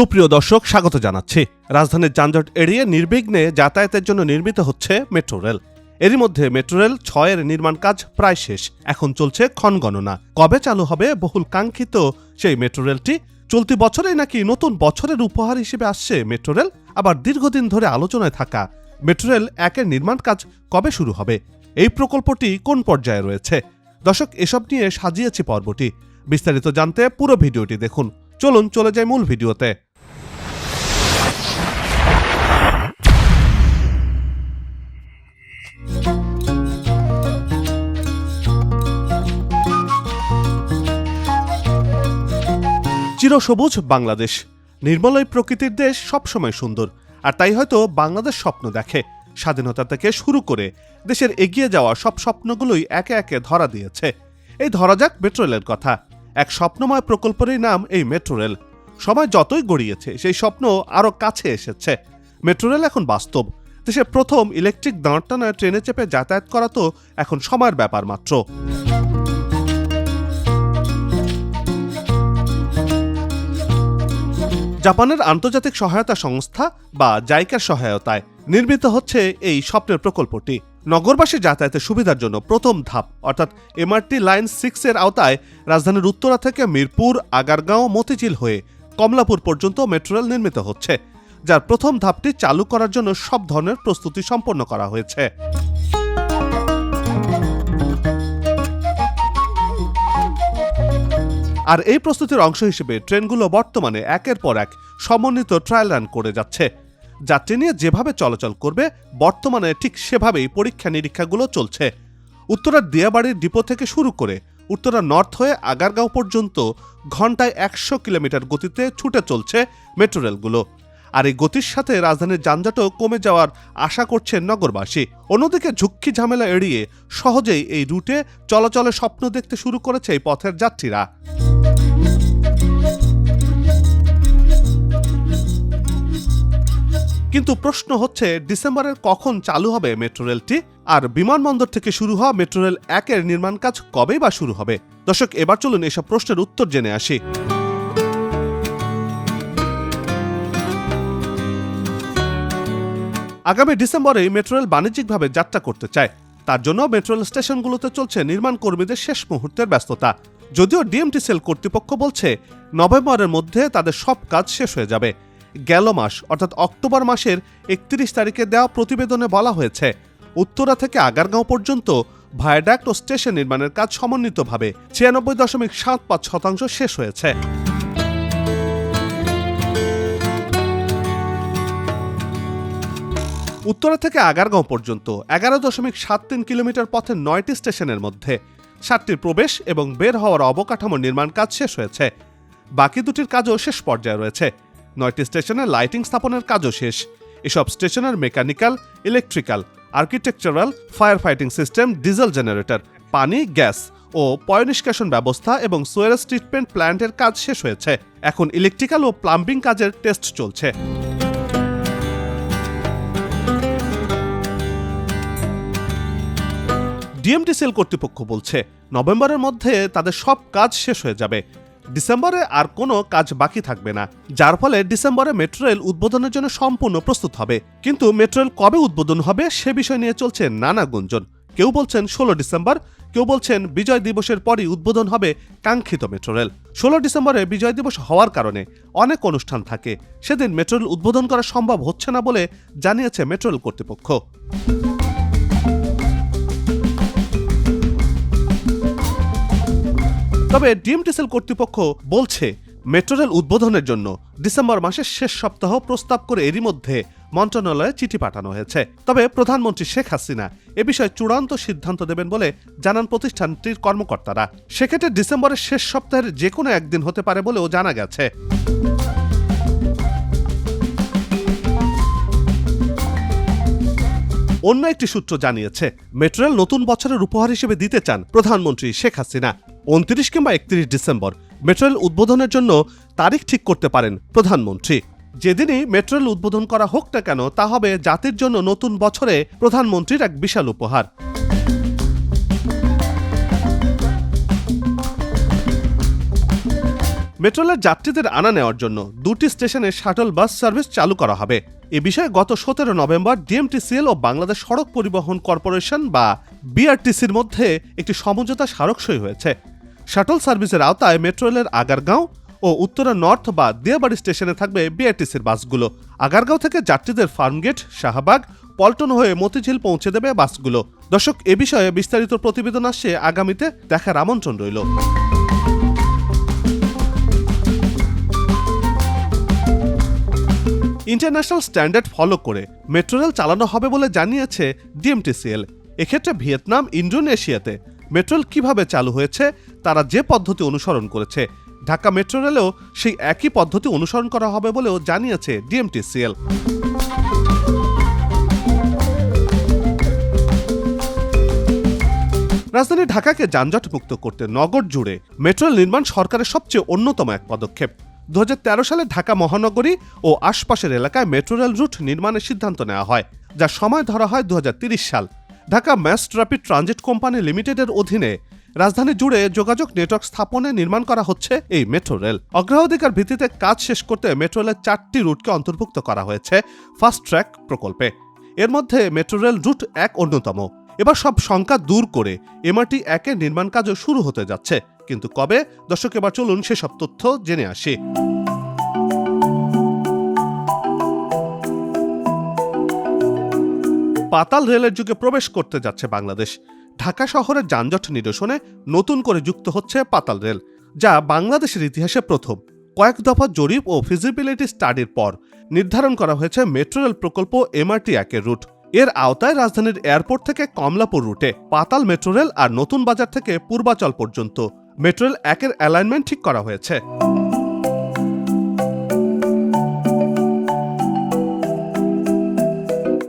সুপ্রিয় দর্শক, স্বাগত জানাচ্ছি। রাজধানীর যানজট এড়িয়ে নির্বিঘ্নে যাতায়াতের জন্য নির্মিত হচ্ছে মেট্রো রেল। এরই মধ্যে মেট্রো রেল ছয়ের নির্মাণ কাজ প্রায় শেষ। এখন চলছে ক্ষণ গণনা। কবে চালু হবে বহুল কাঙ্ক্ষিত সেই মেট্রো রেলটি? চলতি বছরেই নাকি নতুন বছরের উপহার হিসেবে আসছে মেট্রো রেল? আবার দীর্ঘদিন ধরে আলোচনায় থাকা মেট্রো রেল একের নির্মাণ কাজ কবে শুরু হবে? এই প্রকল্পটি কোন পর্যায়ে রয়েছে? দর্শক, এসব নিয়ে সাজিয়েছি পর্বটি। বিস্তারিত জানতে পুরো ভিডিওটি দেখুন। চলুন চলে যাই মূল ভিডিওতে। চিরসবুজ বাংলাদেশ। নির্মলয় প্রকৃতির দেশ সবসময় সুন্দর। আর তাই হয়তো বাংলাদেশ স্বপ্ন দেখে। স্বাধীনতা থেকে শুরু করে দেশের এগিয়ে যাওয়া সব স্বপ্নগুলোই একে একে ধরা দিয়েছে। এই ধরা যাক মেট্রো রেলের কথা। এক স্বপ্নময় প্রকল্পেরই নাম এই মেট্রো রেল। সময় যতই গড়িয়েছে, সেই স্বপ্ন আরও কাছে এসেছে। মেট্রো রেল এখন বাস্তব। দেশের প্রথম ইলেকট্রিক দাঁড়টানা ট্রেনে চেপে যাতায়াত করা তো এখন সময়ের ব্যাপার মাত্র। জাপানের আন্তর্জাতিক সহায়তা সংস্থা বা জাইকার সহায়তায় নির্মিত হচ্ছে এই স্বপ্নের প্রকল্পটি। নগরবাসী যাতায়াতের সুবিধার জন্য প্রথম ধাপ, অর্থাৎ এমআরটি লাইন সিক্স এর আওতায় রাজধানীর উত্তরা থেকে মিরপুর, আগারগাঁও, মতিঝিল হয়ে কমলাপুর পর্যন্ত মেট্রো রেল নির্মিত হচ্ছে, যার প্রথম ধাপটি চালু করার জন্য সব ধরনের প্রস্তুতি সম্পন্ন করা হয়েছে। আর এই প্রস্তুতির অংশ হিসেবে ট্রেনগুলো বর্তমানে একের পর এক সমন্বিত ট্রায়াল রান করে যাচ্ছে। যাত্রী নিয়ে যেভাবে চলাচল করবে, বর্তমানে ঠিক সেভাবেই পরীক্ষা নিরীক্ষাগুলো চলছে। উত্তরার দিয়াবাড়ির ডিপো থেকে শুরু করে উত্তরা নর্থ হয়ে আগারগাঁও পর্যন্ত ঘন্টায় একশো কিলোমিটার গতিতে ছুটে চলছে মেট্রো রেলগুলো আর এই গতির সাথে রাজধানীর যানজটও কমে যাওয়ার আশা করছেন নগরবাসী। অন্যদিকে ঝুঁকি ঝামেলা এড়িয়ে সহজেই এই রুটে চলাচলের স্বপ্ন দেখতে শুরু করেছে এই পথের যাত্রীরা। কিন্তু প্রশ্ন হচ্ছে, ডিসেম্বরের কখন চালু হবে মেট্রো রেলটি? আর বিমানবন্দর থেকে শুরু হওয়া মেট্রো রেল একের নির্মাণ কাজ কবেই বা শুরু হবে? দর্শক, এবার চলুন এসব প্রশ্নের উত্তর জেনে আসি। আগামী ডিসেম্বরে মেট্রো রেল বাণিজ্যিকভাবে যাত্রা করতে চায়। তার জন্য মেট্রো রেল স্টেশনগুলোতে চলছে নির্মাণ কর্মীদের শেষ মুহূর্তের ব্যস্ততা। যদিও ডিএমটি সেল কর্তৃপক্ষ বলছে, নভেম্বরের মধ্যে তাদের সব কাজ শেষ হয়ে যাবে। গেল মাস, অর্থাৎ অক্টোবর মাসের একত্রিশ তারিখে দেওয়া প্রতিবেদনে বলা হয়েছে, উত্তরা থেকে আগারগাঁও পর্যন্ত ভায়াডাক্ট ও স্টেশন নির্মাণের কাজ সমন্বিতভাবে। ছিয়ানব্বই দশমিক সাত পাঁচ শতাংশ শেষ হয়েছে। উত্তরা থেকে আগারগাঁও পর্যন্ত এগারো দশমিক সাত তিন কিলোমিটার পথের নয়টি স্টেশনের মধ্যে। সাতটির প্রবেশ এবং বের হওয়ার অবকাঠামো নির্মাণ কাজ শেষ হয়েছে। বাকি দুটির কাজও শেষ পর্যায়ে রয়েছে। নয়টি স্টেশনে লাইটিং স্থাপনের কাজও শেষ। এসব স্টেশনের mechanical, electrical, architectural fire fighting system, diesel generator, পানি, গ্যাস ও পয়নিষ্কাশন ব্যবস্থা এবং সোয়ারেজ ট্রিটমেন্ট প্ল্যান্টের কাজ শেষ হয়েছে। এখন ইলেকট্রিক্যাল ও প্লাম্বিং কাজের টেস্ট চলছে। ডিএমটি সেল কর্তৃপক্ষ বলছে, নভেম্বরের মধ্যে তাদের সব কাজ শেষ হয়ে যাবে। ডিসেম্বরে আর কোনো কাজ বাকি থাকবে না, যার ফলে ডিসেম্বরে মেট্রো রেল উদ্বোধনের জন্য সম্পূর্ণ প্রস্তুত হবে। কিন্তু মেট্রো রেল কবে উদ্বোধন হবে সে বিষয় নিয়ে চলছে নানা গুঞ্জন। কেউ বলছেন ষোলো ডিসেম্বর, কেউ বলছেন বিজয় দিবসের পরই উদ্বোধন হবে কাঙ্ক্ষিত মেট্রো রেল। ষোলো ডিসেম্বরে বিজয় দিবস হওয়ার কারণে অনেক অনুষ্ঠান থাকে। সেদিন মেট্রো রেল উদ্বোধন করা সম্ভব হচ্ছে না বলে জানিয়েছে মেট্রো রেল কর্তৃপক্ষ। তবে ডিএমটিসেল কর্তৃপক্ষ বলছে, মেট্রো রেল উদ্বোধনের জন্য ডিসেম্বর মাসের শেষ সপ্তাহ প্রস্তাব করে এরই মধ্যে মন্ত্রণালয়ে চিঠি পাঠানো হয়েছে। তবে প্রধানমন্ত্রী শেখ হাসিনা এ বিষয়ে চূড়ান্ত সিদ্ধান্ত দেবেন বলে জানান প্রতিষ্ঠানটির কর্মকর্তারা। সেক্ষেত্রে ডিসেম্বরের শেষ সপ্তাহের যে কোনো একদিন হতে পারে বলেও জানা গেছে। অন্য একটি সূত্র জানিয়েছে, মেট্রোরেল নতুন বছরের উপহার হিসেবে দিতে চান প্রধানমন্ত্রী শেখ হাসিনা। উনত্রিশ কিংবা একত্রিশ ডিসেম্বর, মেট্রোরেল উদ্বোধনের জন্য তারিখ ঠিক করতে পারেন প্রধানমন্ত্রী। যেদিনই মেট্রোরেল উদ্বোধন করা হোক না কেন, তা হবে জাতির জন্য নতুন বছরে প্রধানমন্ত্রীর এক বিশাল উপহার। মেট্রো রেলের যাত্রীদের আনা নেওয়ার জন্য দুটি স্টেশনে শাটল বাস সার্ভিস চালু করা হবে। এ বিষয়ে গত সতেরো নভেম্বর ডিএমটিসিএল ও বাংলাদেশ সড়ক পরিবহন কর্পোরেশন বা বিআরটিসির মধ্যে একটি সমঝোতা স্মারক সই হয়েছে। শাটল সার্ভিসের আওতায় মেট্রো রেলের আগারগাঁও ও উত্তরা নর্থ বা দিয়াবাড়ি স্টেশনে থাকবে বিআরটিসির বাসগুলো। আগারগাঁও থেকে যাত্রীদের ফার্মগেট, শাহবাগ, পল্টন হয়ে মতিঝিল পৌঁছে দেবে বাসগুলো। দর্শক, এ বিষয়ে বিস্তারিত প্রতিবেদন আসছে আগামীতে দেখার আমন্ত্রণ রইল। ইন্টারন্যাশনাল স্ট্যান্ডার্ড ফলো করে মেট্রো রেল চালানো হবে বলে জানিয়েছে ডিএমটিসিএল। এক্ষেত্রে ভিয়েতনাম ইন্ডোনেশিয়াতে মেট্রো রেল কীভাবে চালু হয়েছে, তারা যে পদ্ধতি অনুসরণ করেছে, ঢাকা মেট্রো রেলেও সেই একই পদ্ধতি অনুসরণ করা হবে বলেও জানিয়েছে ডিএমটিসিএল। রাজধানী ঢাকাকে যানজট মুক্ত করতে নগর জুড়ে মেট্রো নির্মাণ সরকারের সবচেয়ে অন্যতম এক পদক্ষেপ। দু হাজার তেরো সালে ঢাকা মহানগরী ও আশপাশের এলাকায় মেট্রো রেল রুট নির্মাণের সিদ্ধান্ত নেওয়া হয় যার সময় ধরা হয় দু সাল। Dhaka mass rapid transit company লিমিটেডের অধীনে রাজধানী জুড়ে যোগাযোগ নেটওয়ার্ক স্থাপনে নির্মাণ করা হচ্ছে এই মেট্রো রেল। অগ্রাধিকার ভিত্তিতে কাজ শেষ করতে মেট্রো রেলের চারটি রুটকে অন্তর্ভুক্ত করা হয়েছে ফাস্ট ট্র্যাক প্রকল্পে। এর মধ্যে মেট্রো রেল রুট এক অন্যতম। এবার সব শঙ্কা দূর করে এমআরটি একের নির্মাণ কাজও শুরু হতে যাচ্ছে। কিন্তু কবে? দর্শক, এবার চলুন সেসব তথ্য জেনে আসি। পাতাল রেলের যুগে প্রবেশ করতে যাচ্ছে বাংলাদেশ। ঢাকা শহরের যানজট নিরসনে নতুন করে যুক্ত হচ্ছে পাতাল রেল, যা বাংলাদেশের ইতিহাসে প্রথম। কয়েক দফা জরিপ ও ফিজিবিলিটি স্টাডির পর নির্ধারণ করা হয়েছে মেট্রো রেল প্রকল্প এমআরটি একের রুট এর আওতায় রাজধানীর এয়ারপোর্ট থেকে কমলাপুর রুটে পাতাল মেট্রো রেল আর নতুন বাজার থেকে পূর্বাচল পর্যন্ত। মেট্রো রেল একের অ্যালাইনমেন্ট ঠিক করা হয়েছে।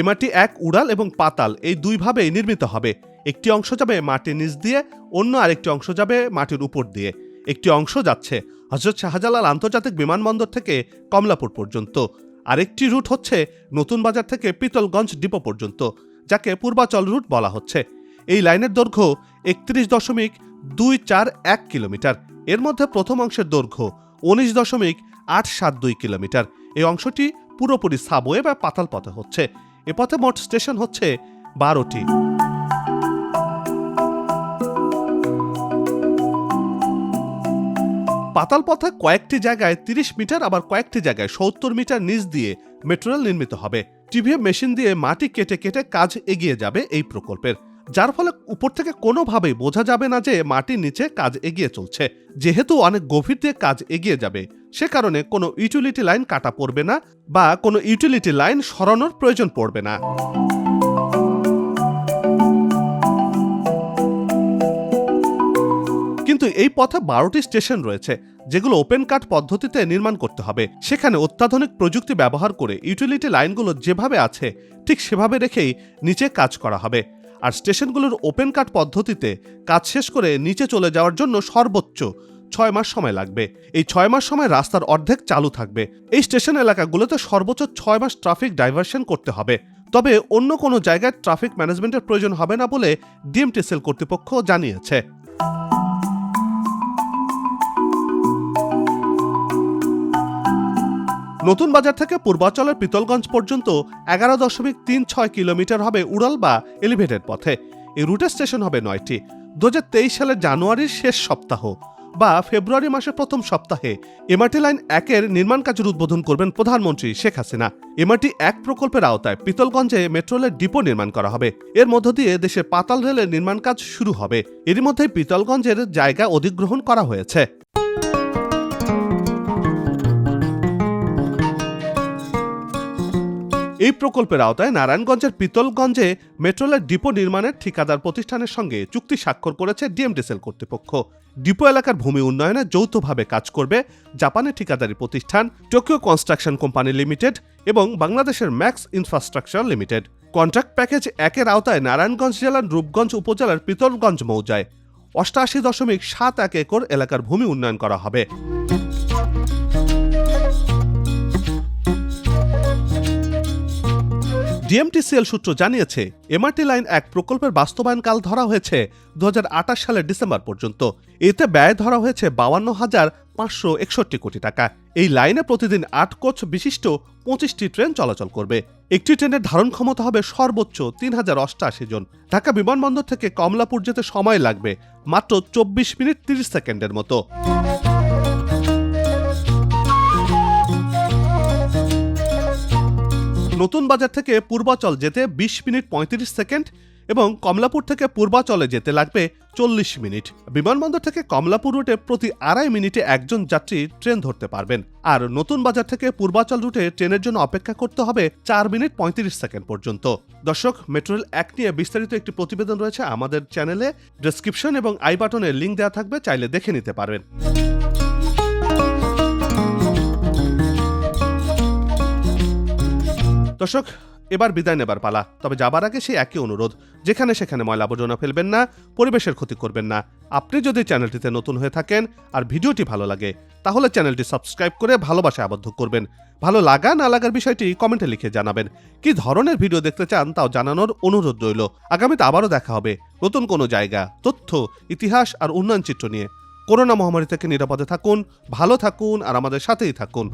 এমআরটি এক উড়াল এবং পাতাল, এই দুইভাবেই নির্মিত হবে। একটি অংশ যাবে মাটির নিচ দিয়ে, অন্য আরেকটি অংশ যাবে মাটির উপর দিয়ে। একটি অংশ যাচ্ছে হজরত শাহজালাল আন্তর্জাতিক বিমানবন্দর থেকে কমলাপুর পর্যন্ত। আরেকটি রুট হচ্ছে নতুন বাজার থেকে পিতলগঞ্জ ডিপো পর্যন্ত, যাকে পূর্বাচল রুট বলা হচ্ছে। এই লাইনের দৈর্ঘ্য একত্রিশ দশমিক দুই চার এক কিলোমিটার। এর মধ্যে প্রথম অংশের দৈর্ঘ্য উনিশ দশমিক আট সাত দুই কিলোমিটার। এই অংশটি পুরোপুরি সাবওয়ে বা পাতাল পথে হচ্ছে। এ পথে মোট স্টেশন হচ্ছে বারোটি। পাতাল পথে কয়েকটি জায়গায় তিরিশ মিটার, আবার কয়েকটি জায়গায় সত্তর মিটার নিচ দিয়ে মেট্রো রেল নির্মিত হবে। টিভিএম মেশিন দিয়ে মাটি কেটে কেটে কাজ এগিয়ে যাবে এই প্রকল্পের। যার ফলে উপর থেকে কোনোভাবেই বোঝা যাবে না যে মাটির নিচে কাজ এগিয়ে চলছে। যেহেতু অনেক গভীর দিয়ে কাজ এগিয়ে যাবে, সে কারণে কোনো ইউটিলিটি লাইন কাটা পড়বে না বা কোনো ইউটিলিটি লাইন সরানোর প্রয়োজন পড়বে না। কিন্তু এই পথে বারোটি স্টেশন রয়েছে, যেগুলো ওপেন কাট পদ্ধতিতে নির্মাণ করতে হবে। সেখানে অত্যাধুনিক প্রযুক্তি ব্যবহার করে ইউটিলিটি লাইনগুলো যেভাবে আছে, ঠিক সেভাবে রেখেই নিচে কাজ করা হবে। আর স্টেশনগুলোর ওপেন কাট পদ্ধতিতে কাজ শেষ করে নিচে চলে যাওয়ার জন্য সর্বোচ্চ ছয় মাস সময় লাগবে। এই ছয় মাস সময় রাস্তার অর্ধেক চালু থাকবে। এই স্টেশন এলাকাগুলোতে সর্বোচ্চ ছয় মাস ট্রাফিক ডাইভারশন করতে হবে। তবে অন্য কোনো জায়গায় ট্রাফিক ম্যানেজমেন্টের প্রয়োজন হবে না বলে ডিএমটিসিএল কর্তৃপক্ষ জানিয়েছে। নতুন বাজার থেকে পূর্বাচলের পিতলগঞ্জ পর্যন্ত এগারো দশমিক তিন ছয় কিলোমিটার হবে উড়াল বা এলিভেটেড পথে। এই রুটের স্টেশন হবে নয়টি। দু সালের জানুয়ারির শেষ সপ্তাহ বা ফেব্রুয়ারি মাসের প্রথম সপ্তাহে এমআরটি লাইন একের নির্মাণ কাজের উদ্বোধন করবেন প্রধানমন্ত্রী শেখ হাসিনা। এমআরটি এক প্রকল্পের আওতায় পিতলগঞ্জে মেট্রো রেলের ডিপো নির্মাণ করা হবে। এর মধ্য দিয়ে দেশের পাতাল রেলের নির্মাণ কাজ শুরু হবে। এরই মধ্যে পিতলগঞ্জের জায়গা অধিগ্রহণ করা হয়েছে। এই প্রকল্পের আওতায় নারায়ণগঞ্জের পিতলগঞ্জে মেট্রোলের ডিপো নির্মাণের ঠিকাদার প্রতিষ্ঠানের সঙ্গে চুক্তি স্বাক্ষর করেছে ডিএমডিসেল কর্তৃপক্ষ। ডিপো এলাকার ভূমি উন্নয়নে যৌথভাবে কাজ করবে জাপানের ঠিকাদারি প্রতিষ্ঠান টোকিও কনস্ট্রাকশন কোম্পানি লিমিটেড এবং বাংলাদেশের Max infrastructure limited. Contract package একের আওতায় নারায়ণগঞ্জ জেলার রূপগঞ্জ উপজেলার পিতলগঞ্জ মৌজায়। অষ্টাশি দশমিক সাত এক একর এলাকার ভূমি উন্নয়ন করা হবে। ডিএমটিসিএল সূত্র জানিয়েছে, এমআরটি লাইন এক প্রকল্পের বাস্তবায়নকাল ধরা হয়েছে দু হাজার আটাশ সালের ডিসেম্বর পর্যন্ত। এতে ব্যয় ধরা হয়েছে বাউান্ন হাজার পাঁচশো একষট্টি কোটি টাকা। এই লাইনে প্রতিদিন আট কোচ বিশিষ্ট পঁচিশটি ট্রেন চলাচল করবে। একটি ট্রেনের ধারণ ক্ষমতা হবে সর্বোচ্চ তিন হাজার অষ্টাশি জন। ঢাকা বিমানবন্দর থেকে কমলাপুর যেতে সময় লাগবে মাত্র চব্বিশ মিনিট তিরিশ সেকেন্ডের মতো। নতুন বাজার থেকে পূর্বাচল যেতে বিশ মিনিট পঁয়ত্রিশ সেকেন্ড এবং কমলাপুর থেকে পূর্বাচলে যেতে লাগবে চল্লিশ মিনিট। বিমানবন্দর থেকে কমলাপুর রুটে প্রতি আড়াই মিনিটে একজন যাত্রী ট্রেন ধরতে পারবেন। আর নতুন বাজার থেকে পূর্বাচল রুটে ট্রেনের জন্য অপেক্ষা করতে হবে চার মিনিট পঁয়ত্রিশ সেকেন্ড পর্যন্ত। দর্শক মেট্রো রেল এক নিয়ে বিস্তারিত একটি প্রতিবেদন রয়েছে আমাদের চ্যানেলে। ডেসক্রিপশন এবং আই বাটনে লিঙ্ক দেওয়া থাকবে, চাইলে দেখে নিতে পারবেন। দর্শক এবার বিদায় নেবার পালা। তবে যাবার আগে সেই একই অনুরোধ, যেখানে সেখানে ময়লা আবর্জনা ফেলবেন না, পরিবেশের ক্ষতি করবেন না। আপনি যদি চ্যানেলটিতে নতুন হয়ে থাকেন আর ভিডিওটি ভালো লাগে, তাহলে চ্যানেলটি সাবস্ক্রাইব করে ভালোবাসায় আবদ্ধ করবেন। ভালো লাগা, না লাগার বিষয়টি কমেন্টে লিখে জানাবেন। কি ধরনের ভিডিও দেখতে চান তাও জানানোর অনুরোধ রইল। আগামীতে আবারও দেখা হবে নতুন কোনো জায়গা, তথ্য, ইতিহাস আর উন্নয়ন চিত্র নিয়ে। করোনা মহামারী থেকে নিরাপদে থাকুন, ভালো থাকুন আর আমাদের সাথেই থাকুন।